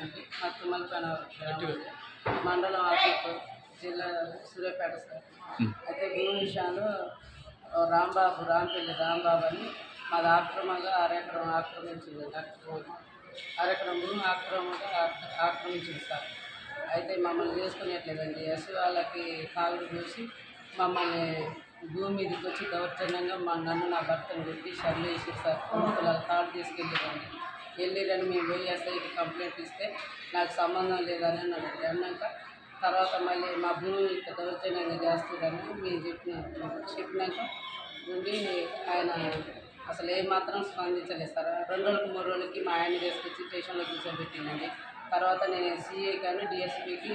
అండి మా గ్రామం మండలం ఆకుపూర్ జిల్లా సూర్యాపేట సార్. అయితే భూమి విషయంలో రాంబాబు రాంపల్లి రాంబాబు అని మాది ఆక్రమంగా అరెకరం ఆక్రమించింది. ఆక్రమంగా అరెకరం భూమి ఆక్రమంగా ఆక్ర- ఆక్రమించింది సార్. అయితే మమ్మల్ని చేసుకునేట్లేదండి. ఎస్ వాళ్ళకి కాగుడు చూసి మమ్మల్ని భూమి మీదకి వచ్చి దౌర్జన్యంగా మా నన్ను నా భర్తను పెట్టి షర్లు వేసి సార్ కొనుక్కుల తాడు తీసుకెళ్ళిరండి వెళ్ళిరని మేము పోయి ఎస్ఐకి కంప్లైంట్ ఇస్తే నాకు సంబంధం లేదని అన్నాడు అన్నాక తర్వాత మళ్ళీ మా భూమి ఇట్లా దౌర్జన్యంగా చేస్తుందని మేము చెప్పిన చెప్పినాక ఉండి ఆయన అసలు ఏమాత్రం స్పందించలేదు సార్. రెండు రోజులకు మూడు రోజులకి మా ఆయన తీసుకొచ్చి స్టేషన్లో కూర్చోబెట్టిందండి. తర్వాత నేను సిఐ కానీ డిఎస్పీకి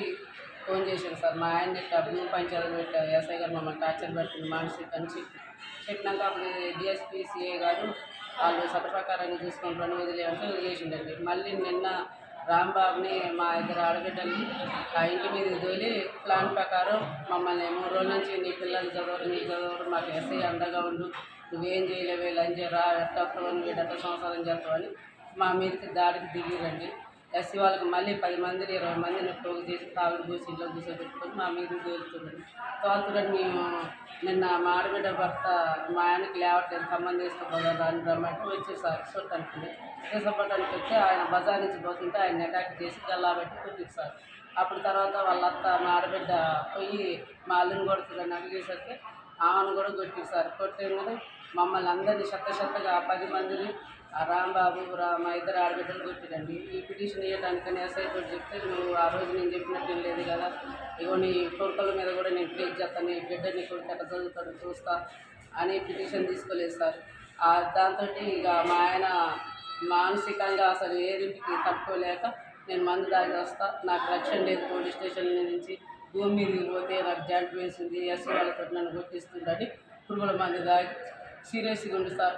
ఫోన్ చేశాను సార్. మా ఆయన ఇట్లా భూమి పంచాయతీ పెట్టారు ఎస్ఐ గారు మమ్మల్ని టార్చర్ పెట్టింది మానసిక అని చెప్పి. చెప్పినాక అప్పుడు డిఎస్పీ సిఐ గారు వాళ్ళు చట్ట ప్రకారంగా చూసుకుంటారని వదిలే అంటే వదిలేసిండండి మళ్ళీ నిన్న రాంబాబుని మా ఇద్దరు ఆడబిడ్డల్ని ఆ ఇంటి మీద తోలి ప్లాన్ ప్రకారం మమ్మల్ని మూడు రోజుల నుంచి నీ పిల్లలు చదవరు నీ చదవరు మాకు ఎస్ఐ అండగా ఉండు నువ్వేం చేయలేవు లంచ్ రా నువ్వు ఎట్లా సంవత్సరం చేస్తావని మా మీదకి దాడికి దిగిరండి. ఎస్సీ వాళ్ళకి మళ్ళీ పది మందిని ఇరవై మందిని పోగు చేసి తాగుడు పోసి ఇంట్లో కూర్చోబెట్టుకొని మా మీద తోలుతుండండి తోలుతున్నాడు మేము నిన్న మా ఆడబిడ్డ భర్త మా ఆయనకి లేవట్లేదు సంబంధం తీసుకుపోదా అని రమ్మంటే వచ్చేసారు చూడటానికి. తీసుకుపోవడానికి వచ్చి ఆయన బజార్ నుంచి పోతుంటే ఆయన అటాక్ చేసి గల్లాబెట్టి పెట్టి సార్. అప్పుడు తర్వాత వాళ్ళ అత్త మా ఆడబిడ్డ పోయి మా అల్లుని కొడుతుందని అడిగేసరికి ఆమెను కూడా కొట్టించారు కొట్టేయగానే మమ్మల్ని అందరినీ చెత్త చెత్తగా పది మందిని ఆ రాంబాబు రా మా ఇద్దరు ఆడబిడ్డలు కొట్టిరండి ఈ పిటిషన్ ఇవ్వడానికని ఎస్ఐ తోటి చెప్తే నువ్వు ఆ రోజు నేను చెప్పినట్టు లేదు కదా. ఇగో నీ కొడుకుల మీద కూడా నేను ప్లేస్ చేస్తాను నీ బిడ్డ నీ కొడుకు ఎట్లా చదువుతాడు చూస్తా అని పిటిషన్ తీసుకోలేదు సార్. దాంతో ఇక మా ఆయన మానసికంగా అసలు ఏదింటికి తట్టుకోలేక నేను మందు దాగి వస్తా. నాకు రక్షణ లేదు పోలీస్ స్టేషన్ నుంచి. భూమి మీదకి పోతే నాకు జాయింట్ వేసింది ఎస్ఐ ఎస్సీ వాళ్ళతో నన్ను కొట్టిస్తుందని పురుగుల మంది దాగి సీరియస్గా ఉంది సార్.